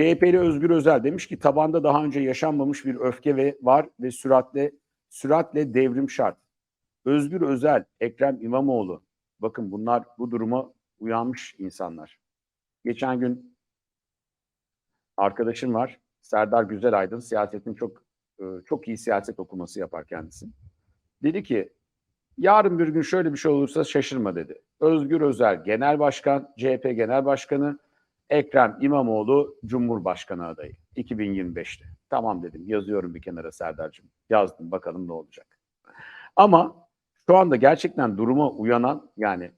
CHP'li Özgür Özel demiş ki tabanda daha önce yaşanmamış bir öfke ve var ve süratle süratle devrim şart. Özgür Özel, Ekrem İmamoğlu. Bakın bunlar bu duruma uyanmış insanlar. Geçen gün arkadaşım var. Serdar Güzelaydın siyasetin çok e, çok iyi siyaset okuması yapar kendisi. Dedi ki yarın bir gün şöyle bir şey olursa şaşırma dedi. Özgür Özel Genel Başkan, CHP Genel Başkanı, Ekrem İmamoğlu Cumhurbaşkanı adayı 2025'te. Tamam dedim yazıyorum bir kenara Serdar'cığım. Yazdım bakalım ne olacak. Ama şu anda gerçekten duruma uyanan yani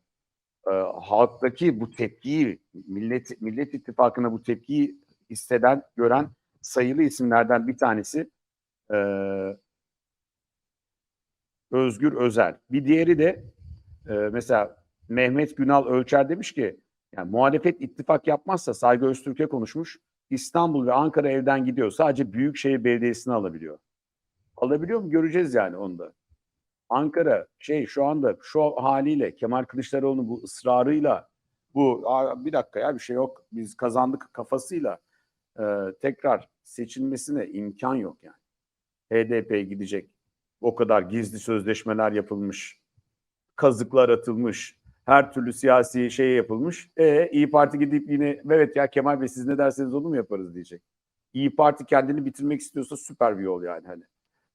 e, halktaki bu tepkiyi Millet, Millet İttifakı'na bu tepkiyi hisseden, gören sayılı isimlerden bir tanesi e, Özgür Özel. Bir diğeri de e, mesela Mehmet Günal Ölçer demiş ki yani muhalefet ittifak yapmazsa Saygı Öztürk'e konuşmuş. İstanbul ve Ankara evden gidiyor. Sadece Büyükşehir Belediyesi'ni alabiliyor. Alabiliyor mu? Göreceğiz yani onu da. Ankara şey şu anda şu haliyle Kemal Kılıçdaroğlu'nun bu ısrarıyla bu bir dakika ya bir şey yok biz kazandık kafasıyla e, tekrar seçilmesine imkan yok yani. HDP gidecek. O kadar gizli sözleşmeler yapılmış. Kazıklar atılmış. Her türlü siyasi şey yapılmış. E İyi Parti gidip yine evet ya Kemal Bey siz ne derseniz onu mu yaparız diyecek. İyi Parti kendini bitirmek istiyorsa süper bir yol yani hani.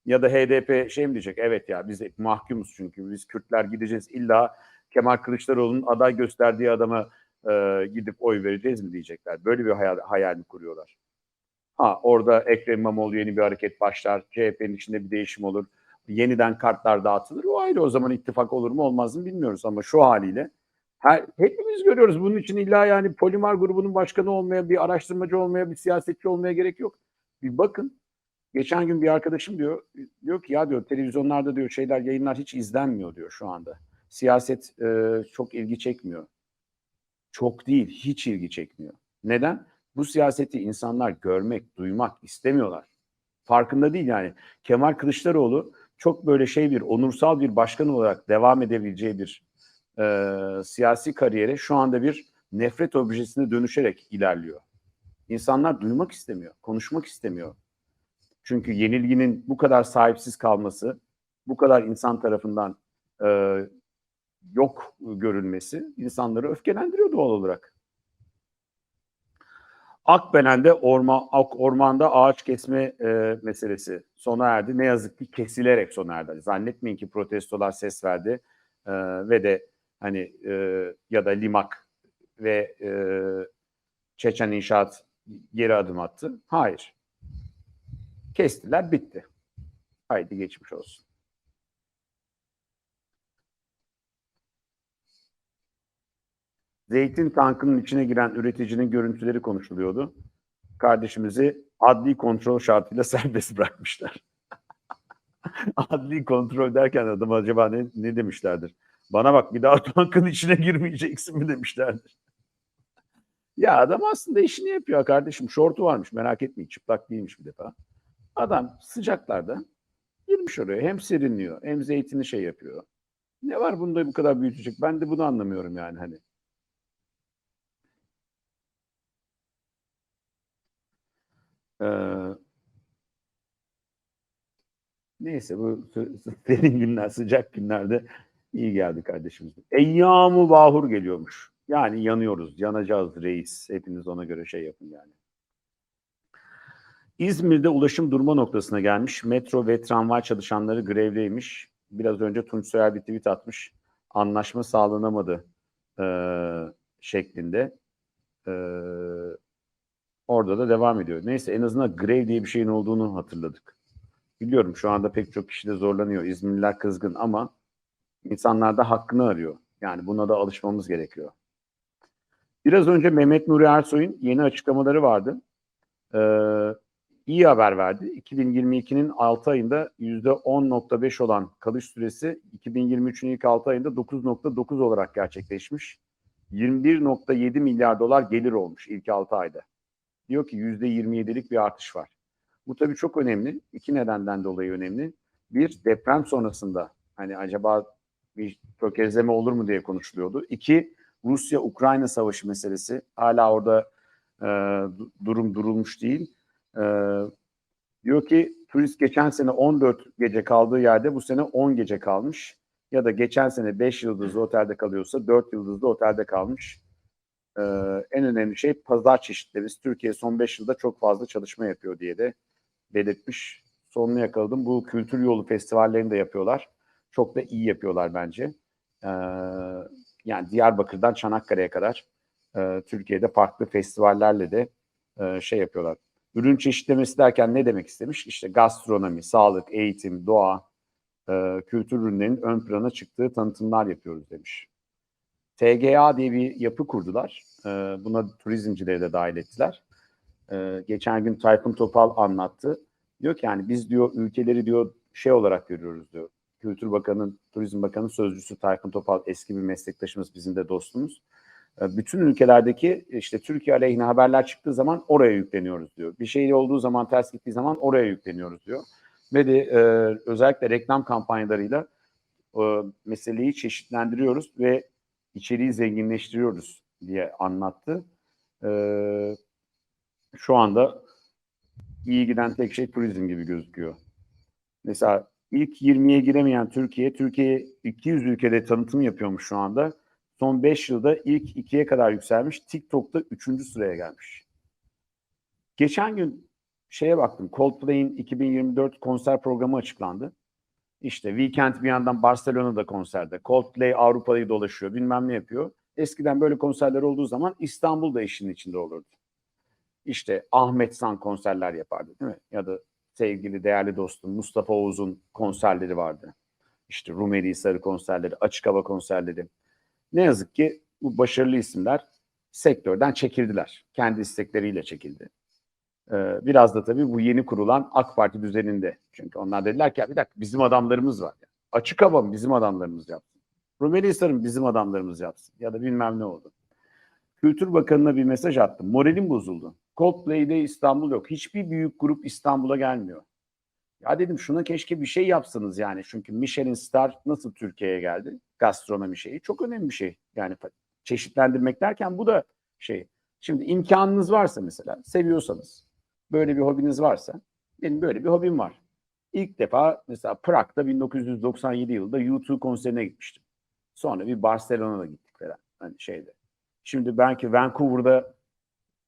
Ya da HDP şey mi diyecek? Evet ya biz mahkumuz çünkü biz Kürtler gideceğiz illa Kemal Kılıçdaroğlu'nun aday gösterdiği adama e, gidip oy vereceğiz mi diyecekler. Böyle bir hayal, hayalini kuruyorlar. Ha orada Ekrem İmamoğlu yeni bir hareket başlar. CHP'nin içinde bir değişim olur. Yeniden kartlar dağıtılır. O ayrı o zaman ittifak olur mu olmaz mı bilmiyoruz ama şu haliyle her, hepimiz görüyoruz. Bunun için illa yani Polimar grubunun başkanı olmaya, bir araştırmacı olmaya, bir siyasetçi olmaya gerek yok. Bir bakın. Geçen gün bir arkadaşım diyor, diyor ki ya diyor televizyonlarda diyor şeyler, yayınlar hiç izlenmiyor diyor şu anda. Siyaset e, çok ilgi çekmiyor. Çok değil, hiç ilgi çekmiyor. Neden? Bu siyaseti insanlar görmek, duymak istemiyorlar. Farkında değil yani. Kemal Kılıçdaroğlu çok böyle şey bir onursal bir başkan olarak devam edebileceği bir e, siyasi kariyere şu anda bir nefret objesine dönüşerek ilerliyor. İnsanlar duymak istemiyor, konuşmak istemiyor. Çünkü yenilginin bu kadar sahipsiz kalması, bu kadar insan tarafından e, yok görülmesi insanları öfkelendiriyor doğal olarak. Akbelen'de orma, ormanda ağaç kesme e, meselesi sona erdi. Ne yazık ki kesilerek sona erdi. Zannetmeyin ki protestolar ses verdi e, ve de hani e, ya da Limak ve e, Çeçen İnşaat geri adım attı. Hayır. Kestiler bitti. Haydi geçmiş olsun. Zeytin tankının içine giren üreticinin görüntüleri konuşuluyordu. Kardeşimizi adli kontrol şartıyla serbest bırakmışlar. adli kontrol derken adam acaba ne, ne demişlerdir? Bana bak bir daha tankın içine girmeyeceksin mi demişlerdir. ya adam aslında işini yapıyor kardeşim. Şortu varmış merak etmeyin çıplak değilmiş bir defa. Adam sıcaklarda girmiş oraya hem serinliyor hem zeytini şey yapıyor. Ne var bunda bu kadar büyütecek? Ben de bunu anlamıyorum yani hani. Ee, neyse bu serin günler, sıcak günlerde iyi geldi kardeşimiz. Eyyamı bahur geliyormuş. Yani yanıyoruz, yanacağız reis. Hepiniz ona göre şey yapın yani. İzmir'de ulaşım durma noktasına gelmiş. Metro ve tramvay çalışanları grevdeymiş. Biraz önce Tunç Soyer bir tweet atmış. Anlaşma sağlanamadı e, şeklinde. E, orada da devam ediyor. Neyse en azından grev diye bir şeyin olduğunu hatırladık. Biliyorum şu anda pek çok kişi de zorlanıyor. İzmirliler kızgın ama insanlar da hakkını arıyor. Yani buna da alışmamız gerekiyor. Biraz önce Mehmet Nuri Ersoy'un yeni açıklamaları vardı. Ee, iyi haber verdi. 2022'nin 6 ayında %10.5 olan kalış süresi 2023'ün ilk 6 ayında 9.9 olarak gerçekleşmiş. 21.7 milyar dolar gelir olmuş ilk 6 ayda. Diyor ki %27'lik bir artış var. Bu tabii çok önemli. İki nedenden dolayı önemli. Bir, deprem sonrasında hani acaba bir tökezleme olur mu diye konuşuluyordu. İki, Rusya-Ukrayna savaşı meselesi. Hala orada e, du- durum durulmuş değil. E, diyor ki turist geçen sene 14 gece kaldığı yerde bu sene 10 gece kalmış. Ya da geçen sene 5 yıldızlı otelde kalıyorsa 4 yıldızlı otelde kalmış. E, en önemli şey pazar çeşitleri. Türkiye son 5 yılda çok fazla çalışma yapıyor diye de belirtmiş. Sonunu yakaladım. Bu kültür yolu festivallerini de yapıyorlar. Çok da iyi yapıyorlar bence. Ee, yani Diyarbakır'dan Çanakkale'ye kadar e, Türkiye'de farklı festivallerle de e, şey yapıyorlar. Ürün çeşitlemesi derken ne demek istemiş? İşte gastronomi, sağlık, eğitim, doğa, e, kültür ürünlerinin ön plana çıktığı tanıtımlar yapıyoruz demiş. TGA diye bir yapı kurdular. E, buna turizmcileri de dahil ettiler. E, geçen gün Tayfun Topal anlattı. Diyor ki yani biz diyor ülkeleri diyor şey olarak görüyoruz diyor. Kültür Bakanı, Turizm Bakanı Sözcüsü Tayfun Topal eski bir meslektaşımız, bizim de dostumuz. E, Bütün ülkelerdeki işte Türkiye aleyhine haberler çıktığı zaman oraya yükleniyoruz diyor. Bir şey olduğu zaman ters gittiği zaman oraya yükleniyoruz diyor. Ve de e, özellikle reklam kampanyalarıyla e, meseleyi çeşitlendiriyoruz ve içeriği zenginleştiriyoruz diye anlattı. E, şu anda iyi giden tek şey turizm gibi gözüküyor. Mesela ilk 20'ye giremeyen Türkiye, Türkiye 200 ülkede tanıtım yapıyormuş şu anda. Son 5 yılda ilk 2'ye kadar yükselmiş. TikTok'ta 3. sıraya gelmiş. Geçen gün şeye baktım. Coldplay'in 2024 konser programı açıklandı. İşte Weekend bir yandan Barcelona'da konserde. Coldplay Avrupa'yı dolaşıyor. Bilmem ne yapıyor. Eskiden böyle konserler olduğu zaman İstanbul'da işin içinde olurdu. İşte Ahmet San konserler yapardı değil mi? Ya da sevgili değerli dostum Mustafa Oğuz'un konserleri vardı. İşte Rumeli Hisarı konserleri, açık hava konserleri. Ne yazık ki bu başarılı isimler sektörden çekildiler. Kendi istekleriyle çekildi. Ee, biraz da tabii bu yeni kurulan AK Parti düzeninde. Çünkü onlar dediler ki "Ya bir dakika bizim adamlarımız var. Açık hava mı bizim adamlarımız yapsın. Rumeli Hisarı mı bizim adamlarımız yapsın. Ya da bilmem ne oldu. Kültür Bakanı'na bir mesaj attım. Moralim bozuldu. Coldplay'de İstanbul yok. Hiçbir büyük grup İstanbul'a gelmiyor. Ya dedim şuna keşke bir şey yapsanız yani. Çünkü Michelin Star nasıl Türkiye'ye geldi? Gastronomi şeyi çok önemli bir şey. Yani çeşitlendirmek derken bu da şey. Şimdi imkanınız varsa mesela, seviyorsanız, böyle bir hobiniz varsa, benim böyle bir hobim var. İlk defa mesela Prag'da 1997 yılında U2 konserine gitmiştim. Sonra bir Barcelona'da gittik falan. Hani şeyde. Şimdi belki Vancouver'da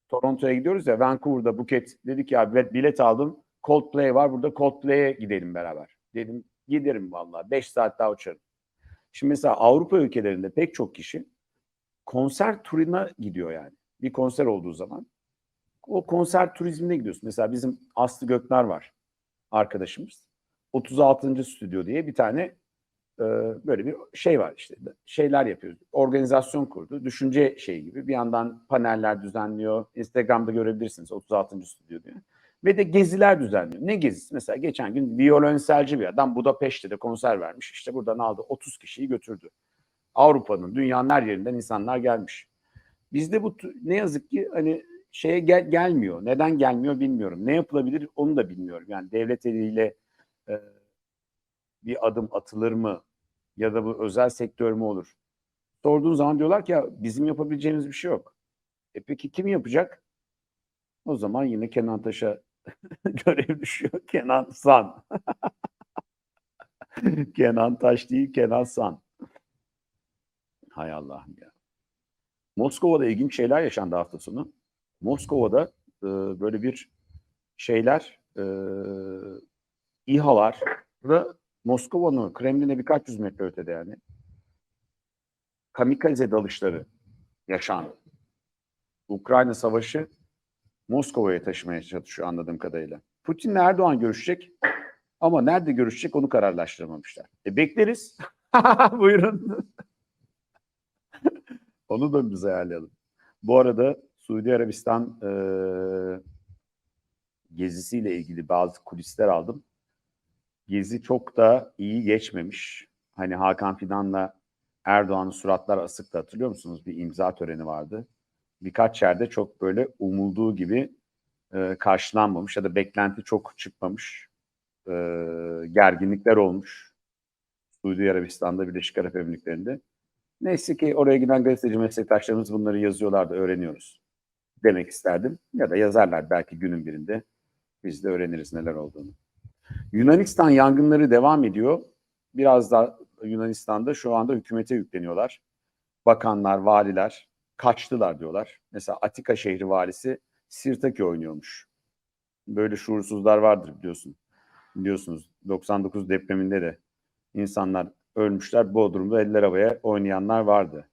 Toronto'ya gidiyoruz ya Vancouver'da Buket dedi ki abi bilet, bilet aldım. Coldplay var burada Coldplay'e gidelim beraber. Dedim giderim vallahi 5 saat daha uçarım. Şimdi mesela Avrupa ülkelerinde pek çok kişi konser turuna gidiyor yani. Bir konser olduğu zaman o konser turizmine gidiyorsun. Mesela bizim Aslı Göknar var arkadaşımız. 36. Stüdyo diye bir tane e, böyle bir şey var işte şeyler yapıyoruz. Organizasyon kurdu. Düşünce şeyi gibi. Bir yandan paneller düzenliyor. Instagram'da görebilirsiniz 36. stüdyo diye. Ve de geziler düzenliyor. Ne gezisi? Mesela geçen gün violonselci bir adam Budapeşte'de konser vermiş. İşte buradan aldı 30 kişiyi götürdü. Avrupa'nın, dünyanın her yerinden insanlar gelmiş. Bizde bu ne yazık ki hani şeye gel- gelmiyor. Neden gelmiyor bilmiyorum. Ne yapılabilir onu da bilmiyorum. Yani devlet eliyle e, bir adım atılır mı? Ya da bu özel sektör mü olur? Sorduğun zaman diyorlar ki ya bizim yapabileceğimiz bir şey yok. E peki kim yapacak? O zaman yine Kenan Taş'a görev düşüyor. Kenan San. Kenan Taş değil, Kenan San. Hay Allah'ım ya. Moskova'da ilginç şeyler yaşandı hafta sonu. Moskova'da e, böyle bir şeyler e, İHA'lar ve Moskova'nın Kremlin'e birkaç yüz metre ötede yani kamikaze dalışları yaşandı. Ukrayna Savaşı Moskova'ya taşımaya çalışıyor anladığım kadarıyla. Putin'le Erdoğan görüşecek ama nerede görüşecek onu kararlaştıramamışlar. E bekleriz. Buyurun. onu da biz ayarlayalım. Bu arada Suudi Arabistan e, gezisiyle ilgili bazı kulisler aldım. Gezi çok da iyi geçmemiş. Hani Hakan Fidan'la Erdoğan'ın suratlar asıktı hatırlıyor musunuz? Bir imza töreni vardı. Birkaç yerde çok böyle umulduğu gibi e, karşılanmamış ya da beklenti çok çıkmamış. E, gerginlikler olmuş. Suudi Arabistan'da, Birleşik Arap Emirlikleri'nde. Neyse ki oraya giden gazeteci meslektaşlarımız bunları yazıyorlardı, öğreniyoruz. Demek isterdim. Ya da yazarlar belki günün birinde. Biz de öğreniriz neler olduğunu. Yunanistan yangınları devam ediyor. Biraz da Yunanistan'da şu anda hükümete yükleniyorlar. Bakanlar, valiler kaçtılar diyorlar. Mesela Atika şehri valisi Sirtaki oynuyormuş. Böyle şuursuzlar vardır biliyorsun. Biliyorsunuz 99 depreminde de insanlar ölmüşler. Bodrum'da eller havaya oynayanlar vardı.